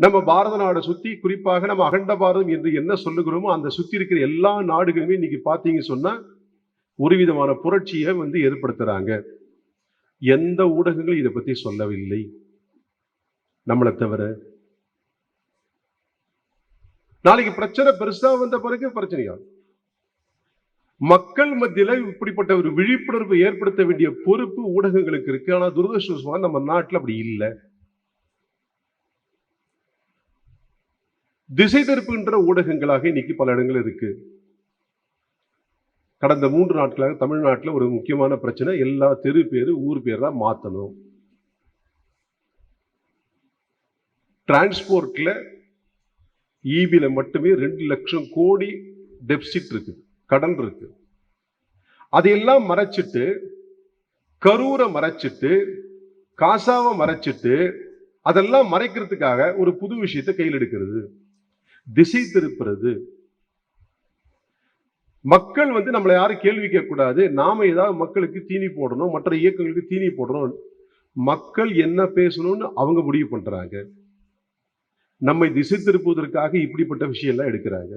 நம்ம பாரத நாடை சுத்தி குறிப்பாக நம்ம அகண்ட பாரதம் என்று என்ன சொல்லுகிறோமோ அந்த சுத்தி இருக்கிற எல்லா நாடுகளுமே இன்னைக்கு பார்த்தீங்க சொன்னா ஒரு விதமான புரட்சியை வந்து ஏற்படுத்துறாங்க. எந்த ஊடகங்களும் இதை பத்தி சொல்லவில்லை. நம்மளை தவிர. நாளைக்கு பிரச்சனை பெருசா வந்த பிறகு பிரச்சனையா? மக்கள் மத்தியில இப்படிப்பட்ட ஒரு விழிப்புணர்வு ஏற்படுத்த வேண்டிய பொறுப்பு ஊடகங்களுக்கு இருக்கு. ஆனா துரதிருஷ்டவசமா நம்ம நாட்டுல அப்படி இல்லை. திசை திருப்புகின்ற ஊடகங்களாக இன்னைக்கு பல இடங்கள் இருக்கு. கடந்த மூன்று நாட்களாக தமிழ்நாட்டில் ஒரு முக்கியமான பிரச்சனை எல்லா தெரு பேரு ஊர் பேர் தான் மாத்தணும். டிரான்ஸ்போர்ட்ல ஈபில மட்டுமே ரெண்டு லட்சம் கோடி டெபிசிட் இருக்கு கடன் இருக்கு. அதையெல்லாம் மறைச்சிட்டு கரூரை மறைச்சிட்டு காசாவை மறைச்சிட்டு அதெல்லாம் மறைக்கிறதுக்காக ஒரு புது விஷயத்தை கையில் எடுக்கிறது. திசை திருப்புறது. மக்கள் வந்து நம்மளை யாரும் கேள்வி கேட்கக்கூடாது. நாம ஏதாவது மக்களுக்கு தீனி போடணும் மற்ற இயக்கங்களுக்கு தீனி போடணும். மக்கள் என்ன பேசணும்னு அவங்க முடிவு பண்றாங்க. நம்மை திசை திருப்புவதற்காக இப்படிப்பட்ட விஷயம் எல்லாம் எடுக்கிறாங்க.